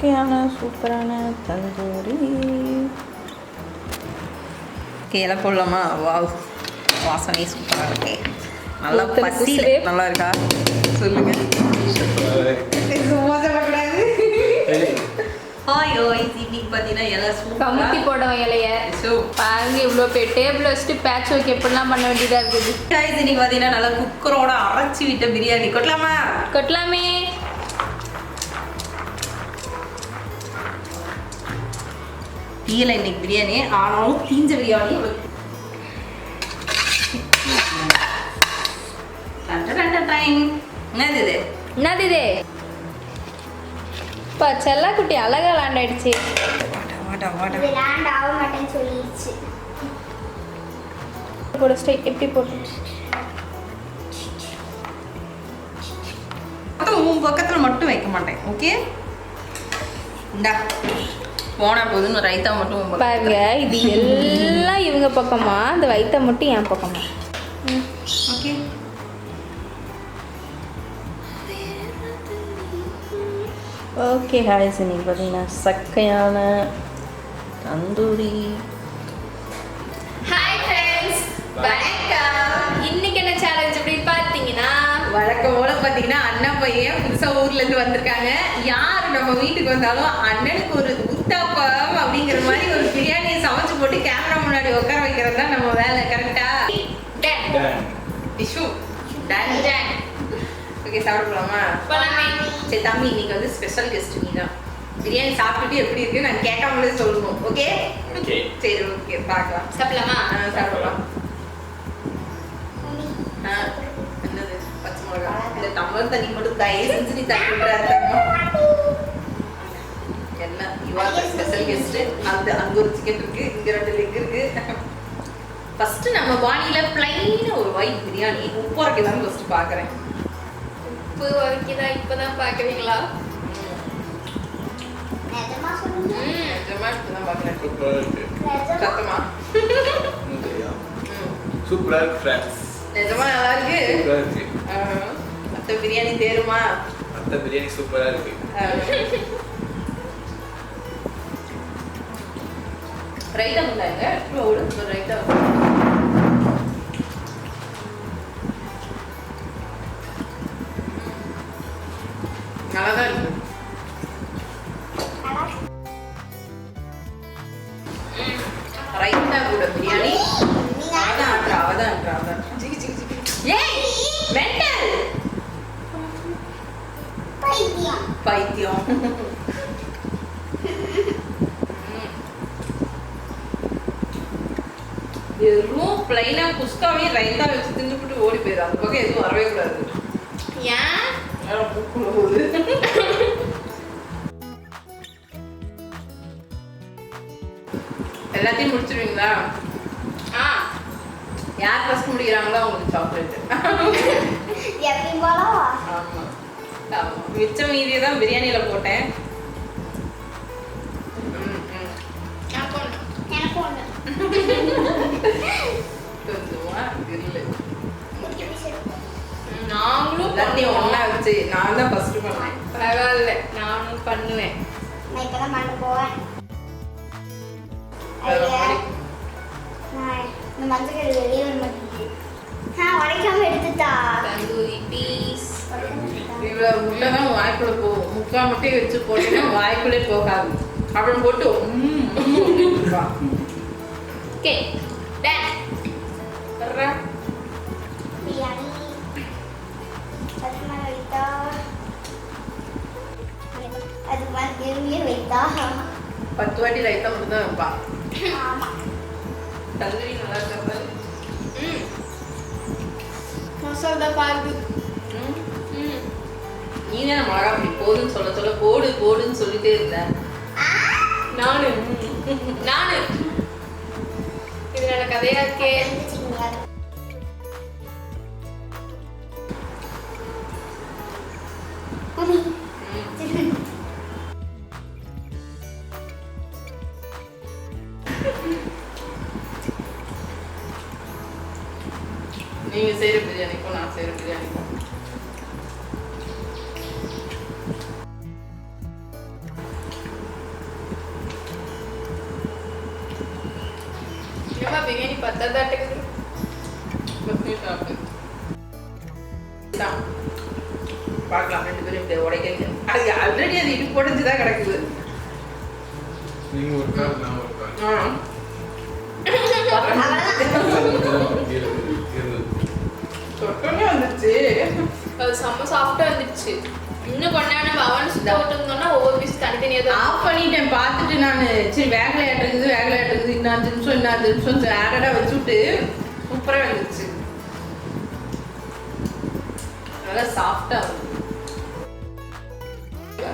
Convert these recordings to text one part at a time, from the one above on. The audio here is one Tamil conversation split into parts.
சக்கையான சூப்பரான தந்தூரி கீழே போடலாமா? வாவ். வாசனை சூப்பராக இருக்கே. நல்லா பசி. நல்லா இருக்கா சொல்லுங்க. ஹாய் ஹாய் இன்னைக்கு பார்த்தீங்கன்னா கமுத்தி சூப்பராக போடும் இலைய. ஸோ பாருங்க இவ்வளோ போய் டேபிள் வச்சுட்டு பேட்ச் ஒர்க் எப்படிலாம் பண்ண வேண்டியதாக இருக்குது. இன்னைக்கு பார்த்தீங்கன்னா நல்லா குக்கரோட அரைச்சி விட்ட பிரியாணி. கொட்டலாமா? கொட்டலாமே. தீயல இன்னைக்கு பிரியாணி ஆனாலும் தீஞ்ச பிரியாணி. என்னது இது? என்னது இது? இப்போ செல்லா குட்டி அழகா விளாண்டாயிடுச்சு வாடா வாடா வாடா. இது லேண்ட் ஆக மாட்டேன்னு சொல்லிடுச்சு. போட ஸ்டைல் எப்படி போட்டு உன் பக்கத்தில் மட்டும் வைக்க மாட்டேன் ஓகே இந்தா. போனா போதுன்னு ரைத்தா மட்டும் பாருங்க. இது எல்லாம் இவங்க பக்கமா? இந்த வயித்த மட்டும் என் பக்கமா? ஓகே ஓகே ஹாய்ஸ் இன்னைக்கு பார்த்தீங்கன்னா சக்கையான தந்தூரி. வழக்கம் போல பார்த்தீங்கன்னா அண்ணன் பையன் புதுசாக ஊர்ல இருந்து வந்திருக்காங்க. யார் நம்ம வீட்டுக்கு வந்தாலும் அண்ணனுக்கு ஒரு உத்தாப்பம் அப்படிங்கிற மாதிரி ஒரு பிரியாணியை சமைச்சு போட்டு கேமரா முன்னாடி உட்கார வைக்கிறது தான் நம்ம வேலை கரெக்டா டன் ஓகே சாப்பிட போலாமா போலாமே சரி தம்பி இன்னைக்கு வந்து ஸ்பெஷல் கெஸ்ட் நீ தான். பிரியாணி சாப்பிட்டுட்டு எப்படி இருக்கு நான் கேட்காமலே சொல்லணும் ஓகே Okay. சரி ஓகே பார்க்கலாம். சாப்பிடலாமா? சாப்பிடலாம் மம்மி ஆ, என்னது பச்சை மிளகா இந்த டம்ளர் தண்ணி மட்டும் தயவு செஞ்சு நீ தண்ணி என்ன? இவாங்க ஸ்பெஷல் கெஸ்ட் அந்த அங்க ஒரு சிக்கன் இருக்கு இங்க ரெண்டு லெக் இருக்கு. ஃபர்ஸ்ட் நம்ம பாணியில பிளைனா ஒரு ஒயிட் பிரியாணி உப்பு தான் ஃபர்ஸ்ட் பாக்குறேன். உப்பு வரைக்கும் தான் இப்போதான் பாக்குறேன். சூப்பரா இருக்கு. நிஜமா? நல்லா இருக்கு. மத்த பிரியாணி தேருமா? மத்த பிரியாணி சூப்பரா இருக்கு. ரைட்டா ஒரு ரைட்டா பைத்தியம். வெறும் பிளைனா குஸ்காவையும் ரைத்தா வச்சு தின்னுபிட்டு ஓடி போயிடும். அந்த பக்கம் எதுவும் வரவே கூடாது. ஏன்? போகுது எல்லாத்தையும் முடிச்சிருவீங்களா? ஆ. யார் ஃபர்ஸ்ட் முடிக்கிறாங்களோ அவங்களுக்கு சாக்லேட் எப்பயும் போலவா ஆமா ஆமா. மிச்சம் மீதியை தான் பிரியாணியில போட்டேன். நாங்களும் வச்சு நான் தான் ஃபர்ஸ்ட் பண்ணேன் பரவாயில்ல நானும் பண்ணுவேன். நான் இப்பதான் பண்ண போவேன் இந்த மஞ்சள் வெளியே ஆ உடைக்காம எடுத்துட்டா? தந்தூரி உடைக்காம இவ்வளவு உள்ளதான் வாய்க்குள்ள போகும் முக்கா மட்டும் வச்சு போட்டீங்கன்னா வாய்க்குள்ளே போகாது. அப்புறம் போட்டு. ஓகே பத்து வாட்டி ரைத்தா மட்டும் தான் வைப்பா. ஆமா. தந்தூரி நல்லா இருக்கா ம் மசாலா பாருது. ம் நீ தானே மிளகா அப்படி போதுன்னு சொல்ல சொல்ல போடு போடுன்னு சொல்லிட்டே இருந்த. நானு. நானு. இது நல்ல கதையா இருக்கே. நீங்க செய்யற பிரியாணிக்கும் நான் செய்யற பிரியாணிக்கும் பிரியாணி பத்தாதாட்டுக்கு தான். பார்க்கலாம் ரெண்டு பேரும் இப்படி உடைக்கிறீங்க. அது ஆல்ரெடி அது இடுப்பு உடைஞ்சு தான் கிடக்குது. நீங்க ஒரு கால் நான் ஒரு கால் ஆ. சொட்டமே வந்துச்சு அது செம்ம சாஃப்டா இருந்துச்சு. இன்னும் கொஞ்ச நேரம் அவன் சுத்த விட்டுருந்தோம்னா ஒவ்வொரு பீஸ் தனித்தனியா தான் ஆஃப் பண்ணிட்டேன். பார்த்துட்டு நான் சரி வேகலை இருக்குது வேகலை இருக்குது இன்னும் அஞ்சு நிமிஷம் இன்னும் அஞ்சு நிமிஷம் ஆடடாக வச்சுட்டு சூப்பராக வந்துச்சு நல்லா சாஃப்டாக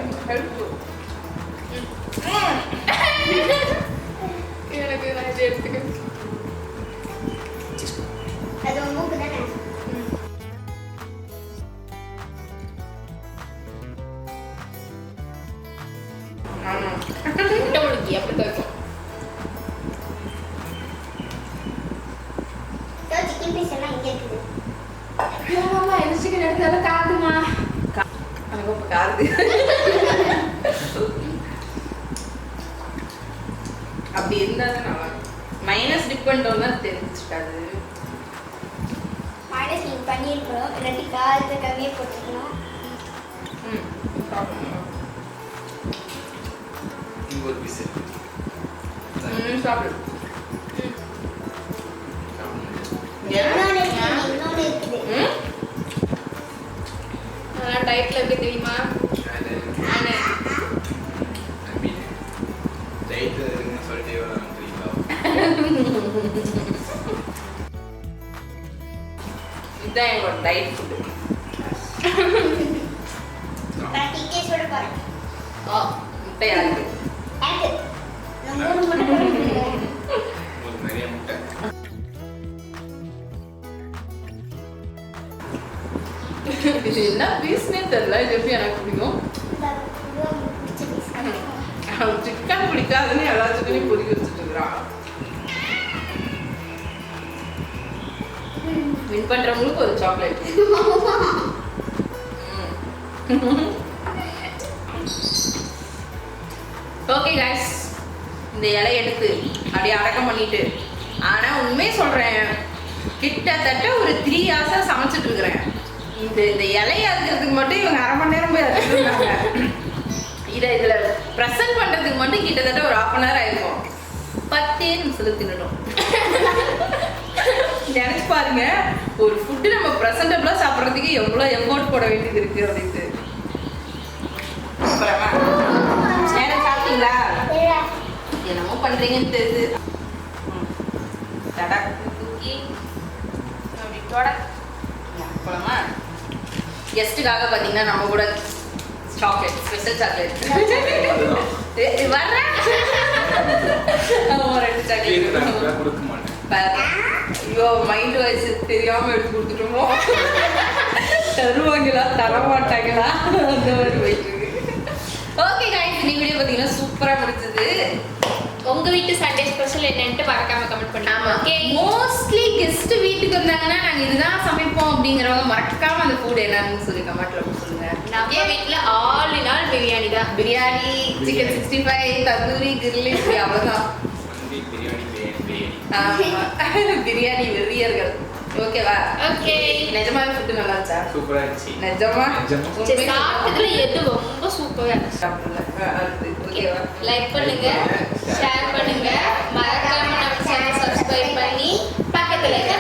எனக்கு நான் இதை எடுத்துக்கிறேன். அப்படி இருந்தால் தான் நல்லா மைனஸ் டிப் பண்ணிட்டோம்னா தெரிஞ்சுக்காது. மைனஸ் நீங்கள் பண்ணியிருக்கணும். இல்லாட்டி காரத்தை கம்மியாக போட்டுக்கணும். ம் இங்க ஒரு பீஸ் சாப்பிடு இருக்குது இருக்குது டயட்ல இருக்கு தெரியுமா? இதுதான் எங்களோட டயட் ஃபுட்டு முட்டையா இருக்கு. இது என்ன? பீஸ்னே தெரியல. இது எப்படி எனக்கு பிடிக்கும்? சிக்கன் பிடிக்காதுன்னு எல்லா சிக்கனையும் பொறுக்கி வச்சுட்டு இருக்கிறான் வின் பண்றவங்களுக்கு ஒரு சாக்லேட் ஓகே கைஸ் இந்த இலைய எடுத்து அப்படியே அடக்கம் பண்ணிட்டு. ஆனா உண்மையை சொல்றேன். கிட்டத்தட்ட ஒரு த்ரீ ஹவர்ஸா சமைச்சிட்டு இருக்கிறேன். இந்த இந்த இலைய அறுக்கிறதுக்கு மட்டும் இவங்க அரை மணி நேரம் போய் அறுத்துருந்தாங்க இதை இதுல ப்ரெசென்ட் பண்றதுக்கு மட்டும் கிட்டத்தட்ட ஒரு ஹாஃப் அன் ஹவர் ஆயிருக்கும். பத்தே நிமிஷத்துல தின்னுடும். நினைச்சு பாருங்க ஒரு ஃபுட்டு நம்ம ப்ரெசன்டபிளா சாப்பிட்றதுக்கு எவ்வளவு எஃபோர்ட் போட வேண்டியது இருக்கு அப்படின்ட்டு. அப்புறமா நேரம் சாப்பிட்டீங்களா? என்னமோ பண்றீங்கன்னு தெரியுது. தூக்கி அப்படி தொட போலாமா கெஸ்ட்டுக்காக பார்த்தீங்கன்னா நம்ம கூட சாக்லேட் ஸ்பெஷல் சாக்லேட் வர்றேன் ரெண்டு சாக்லேட். ஐயோ மைண்ட் வாய்ஸ் தெரியாம எடுத்து கொடுத்துட்டோமோ? தருவாங்களா தர மாட்டாங்களா அந்த மாதிரி போயிட்டு இருக்கு. ஓகே காய்ஸ் இந்த வீடியோ பார்த்தீங்கன்னா சூப்பரா முடிஞ்சது. உங்க வீட்டு சண்டே ஸ்பெஷல் என்னன்ட்டு மறக்காம கமெண்ட் பண்ணுங்க. ஆமா. ஓகே மோஸ்ட்லி கெஸ்ட் வீட்டுக்கு வந்தாங்கன்னா நாங்க இதுதான் சமைப்போம் அப்படிங்கிறவங்க மறக்காம அந்த ஃபுட் என்னன்னு சொல்லி கமெண்ட்ல சொல்லுங்க. நம்ம வீட்ல ஆல் இன் ஆல் பிரியாணி தான். Biryani chicken sixty five tandoori கிரில்லி மந்தி பிரியாணி வெறியர்கள். ஓகேவா ஓகே நிஜமாவே ஃபுட்டு நல்லா இருந்துச்சா? சூப்பரா இருந்துச்சு. நிஜமா? நிஜமா. சாப்பிட்டதுல எது ரொம்ப சூப்பரா அடுத்து. ஓகேவா லைக் பண்ணுங்க. ஷேர் பண்ணுங்க. மறக்காம நம்ம சேனல் சப்ஸ்கிரைப் பண்ணி பக்கத்துல இருக்க